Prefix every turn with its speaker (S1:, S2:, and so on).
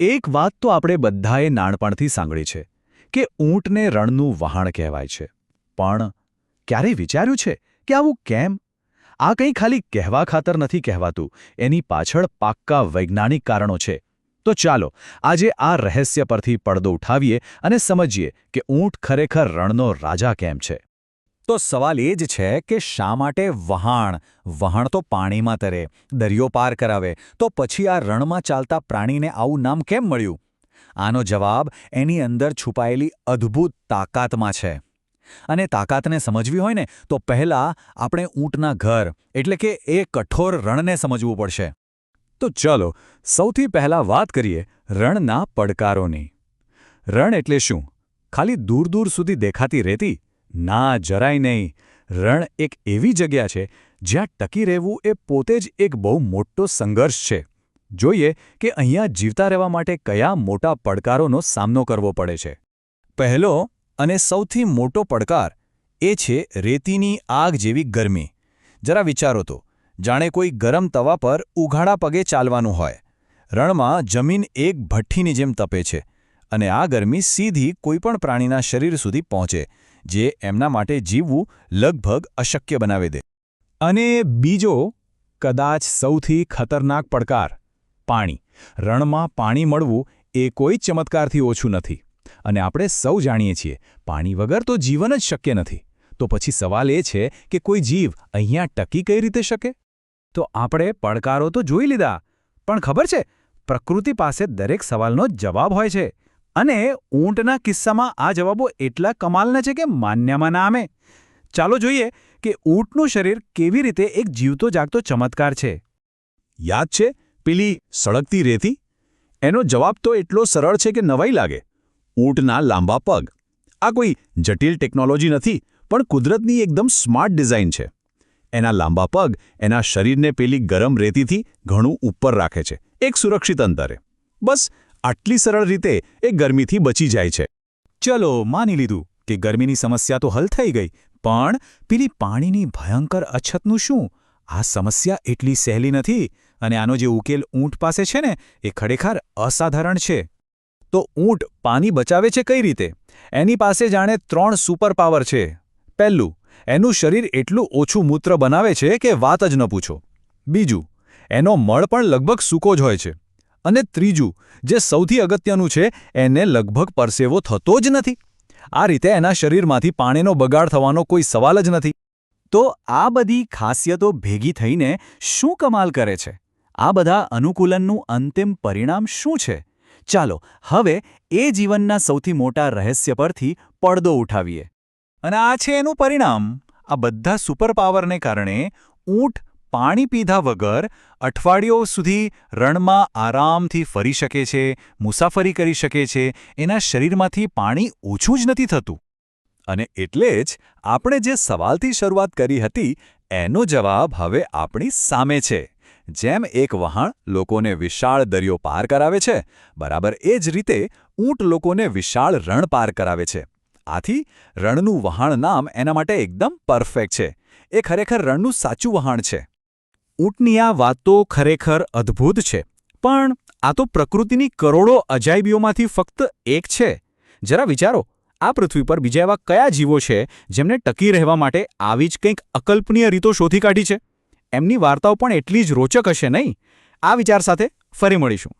S1: એક વાત તો આપણે બધાએ નાનપણથી સાંભળી છે કે ઊંટને રણનું વહાણ કહેવાય છે. પણ ક્યારેય વિચાર્યું છે કે આવું કેમ? આ કંઈ ખાલી કહેવા ખાતર નથી કહેવાતું. એની પાછળ પાક્કા વૈજ્ઞાનિક કારણો છે. તો ચાલો, આજે આ રહસ્ય પરથી પડદો ઉઠાવીએ અને સમજીએ કે ઊંટ ખરેખર રણનો રાજા કેમ છે.
S2: તો સવાલ એ જ છે કે શા માટે વહાણ? વહાણ તો પાણીમાં તરે, દરિયો પાર કરાવે. તો પછી આ રણમાં ચાલતા પ્રાણીને આવું નામ કેમ મળ્યું? આનો જવાબ એની અંદર છુપાયેલી અદ્ભુત તાકાતમાં છે. અને તાકાતને સમજવી હોય ને, તો પહેલા આપણે ઊંટના ઘર, એટલે કે એ કઠોર રણને સમજવું પડશે. તો ચલો, સૌથી પહેલા વાત કરીએ રણના પડકારોની. રણ એટલે શું? ખાલી દૂર દૂર સુધી દેખાતી રેતી ના જરાય નહીં. રણ એક એવી જગ્યા છે જ્યાં ટકી રહેવું એ પોતે જ એક બહુ મોટો સંઘર્ષ છે. જોઈએ કે અહીંયા જીવતા રહેવા માટે કયા મોટા પડકારોનો સામનો કરવો પડે છે. પહેલો અને સૌથી મોટો પડકાર એ છે રેતીની આગ જેવી ગરમી. જરા વિચારો તો, જાણે કોઈ ગરમ તવા પર ઉઘાડા પગે ચાલવાનું હોય. રણમાં જમીન એક ભઠ્ઠીની જેમ તપે છે અને આ ગરમી સીધી કોઈપણ પ્રાણીના શરીર સુધી પહોંચે. જે એમના માટે જીવવું લગભગ અશક્ય બનાવી દે.
S3: અને બીજો કદાચ સૌથી ખતરનાક પડકાર, પાણી. રણમાં પાણી મળવું એ કોઈ ચમત્કારથી ઓછું નથી. અને આપણે સૌ જાણીએ છીએ, પાણી વગર તો જીવન જ શક્ય નથી. તો પછી સવાલ એ છે કે કોઈ જીવ અહીંયા ટકી કઈ રીતે શકે? તો આપણે પડકારો તો જોઈ લીધા, પણ ખબર છે, પ્રકૃતિ પાસે દરેક સવાલનો જવાબ હોય છે. અને ઊંટના કિસ્સામાં આ જવાબો એટલા કમાલના છે કે માન્યમાં ના આવે. ચાલો જોઈએ કે ઊંટનું શરીર કેવી રીતે એક જીવતો જાગતો ચમત્કાર છે.
S2: યાદ છે પેલી સળગતી રેતી? એનો જવાબ તો એટલો સરળ છે કે નવાઈ લાગે. ઊંટના લાંબા પગ. આ કોઈ જટિલ ટેકનોલોજી નથી, પણ કુદરતની એકદમ સ્માર્ટ ડિઝાઇન છે. એના લાંબા પગ એના શરીરને પેલી ગરમ રેતીથી ઘણું ઉપર રાખે છે, એક સુરક્ષિત અંતરે. બસ આટલી સરળ રીતે એ ગરમીથી બચી જાય છે.
S3: ચલો માની લીધું કે ગરમીની સમસ્યા તો હલ થઈ ગઈ, પણ પેલી પાણીની ભયંકર અછતનું શું? આ સમસ્યા એટલી સહેલી નથી અને આનો જે ઉકેલ ઊંટ પાસે છે ને, એ ખરેખર અસાધારણ છે.
S2: તો ઊંટ પાણી બચાવે છે કઈ રીતે? એની પાસે જાણે ત્રણ સુપર પાવર છે. પહેલું, એનું શરીર એટલું ઓછું મૂત્ર બનાવે છે કે વાત જ ન પૂછો. બીજું, એનો મળ પણ લગભગ સૂકો જ હોય છે. અને ત્રીજું, જે સૌથી અગત્યનું છે, એને લગભગ પરસેવો થતો જ નથી. આ રીતે એના શરીરમાંથી પાણીનો બગાડ થવાનો કોઈ સવાલ જ નથી.
S3: તો આ બધી ખાસિયતો ભેગી થઈને શું કમાલ કરે છે? આ બધા અનુકૂલનનું અંતિમ પરિણામ શું છે? ચાલો, હવે એ જીવનના સૌથી મોટા રહસ્ય પરથી પડદો ઉઠાવીએ. અને આ છે એનું પરિણામ. આ બધા સુપરપાવરને કારણે ઊંટ પાણી પીધા વગર અઠવાડિયો સુધી રણમાં આરામથી ફરી શકે છે, મુસાફરી કરી શકે છે, એના શરીરમાંથી પાણી ઓછું જ નથી થતું. અને એટલે જ આપણે જે સવાલથી શરૂઆત કરી હતી, એનો જવાબ હવે આપણી સામે છે. જેમ એક વહાણ લોકોને વિશાળ દરિયો પાર કરાવે છે, બરાબર એ જ રીતે ઊંટ લોકોને વિશાળ રણ પાર કરાવે છે. આથી, રણનું વહાણ નામ એના માટે એકદમ પરફેક્ટ છે. એ ખરેખર રણનું સાચું વહાણ છે. ઊંટની આ વાત તો ખરેખર અદ્ભુત છે. પણ આ તો પ્રકૃતિની કરોડો અજાયબીઓમાંથી ફક્ત એક છે. જરા વિચારો, આ પૃથ્વી પર બીજા એવા કયા જીવો છે જેમને ટકી રહેવા માટે આવી જ કંઈક અકલ્પનીય રીતો શોધી કાઢી છે? એમની વાર્તાઓ પણ એટલી જ રોચક હશે નહીં? આ વિચાર સાથે ફરી મળીશું.